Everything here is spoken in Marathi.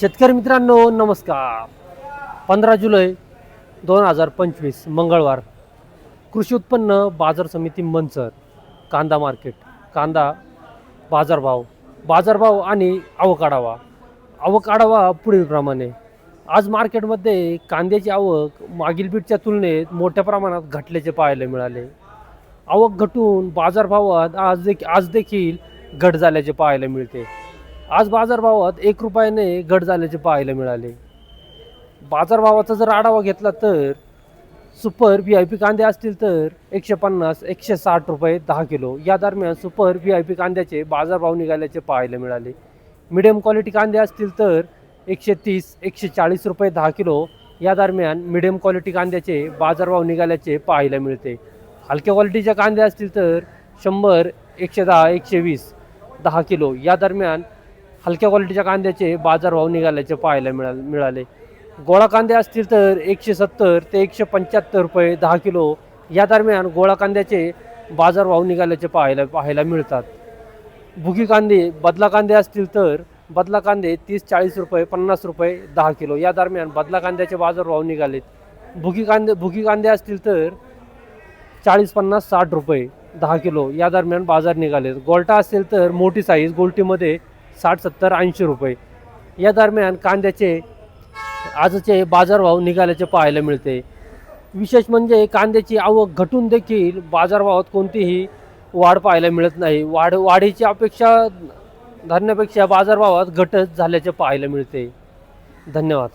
शेतकरी मित्रांनो नमस्कार. पंधरा जुलै दोन हजार पंचवीस मंगळवार. कृषी उत्पन्न बाजार समिती मंचर कांदा मार्केट कांदा बाजारभाव बाजारभाव आणि आवक आढावा आवक आढावा पुढीलप्रमाणे आज मार्केटमध्ये कांद्याची आवक मागील बीटच्या तुलनेत मोठ्या प्रमाणात घटल्याचे पाहायला मिळाले. आवक घटून बाजारभावात आज देखील आज देखील घट झाल्याचे पाहायला मिळते. आज बाजारभावात एक रुपयाने घट झाल्याचे पाहायला मिळाले. बाजारभावाचा जर आढावा घेतला तर सुपर व्ही आय पी कांदे असतील तर एकशे पन्नास एकशे साठ रुपये दहा किलो. या दरम्यान सुपर व्ही आय पी कांद्याचे बाजारभाव निघाल्याचे पाहायला मिळाले. मिडियम क्वालिटी कांदे असतील तर एकशे तीस एकशे चाळीस रुपये दहा किलो. या दरम्यान मिडियम क्वालिटी कांद्याचे बाजारभाव निघाल्याचे पाहायला मिळते. हलक्या क्वालिटीचे कांदे असतील तर शंभर एकशे दहा एकशे वीस दहा किलो. या दरम्यान हलक्या क्वालिटीच्या कांद्याचे बाजारभाव निघाल्याचे पाहायला मिळा मिळाले. गोळा कांदे असतील तर एकशे सत्तर ते एकशे पंच्याहत्तर रुपये दहा किलो या दरम्यान गोळा कांद्याचे बाजारभाव निघाल्याचे पाहायला पाहायला मिळतात. भुगी कांदे बदला कांदे असतील तर बदला कांदे तीस चाळीस रुपये पन्नास रुपये दहा किलो या दरम्यान बदला कांद्याचे बाजारभाव निघालेत. भुगी कांदे भुगी कांदे असतील तर चाळीस पन्नास साठ रुपये दहा किलो या दरम्यान बाजार निघालेत. गोल्टा असेल तर मोठी साईज गोल्टीमध्ये साठ सत्तर ऐंशी रुपये. या दरम्यान कांद्याचे आजचे बाजारभाव निघाल्याचे पाहायला मिळते. विशेष म्हणजे कांद्याची आवक घटून देखील बाजारभावात कोणतीही वाढ पाहायला मिळत नाही. वाढ वाढीची अपेक्षा धरण्यापेक्षा बाजारभावात घटच झाल्याचे पाहायला मिळते. धन्यवाद.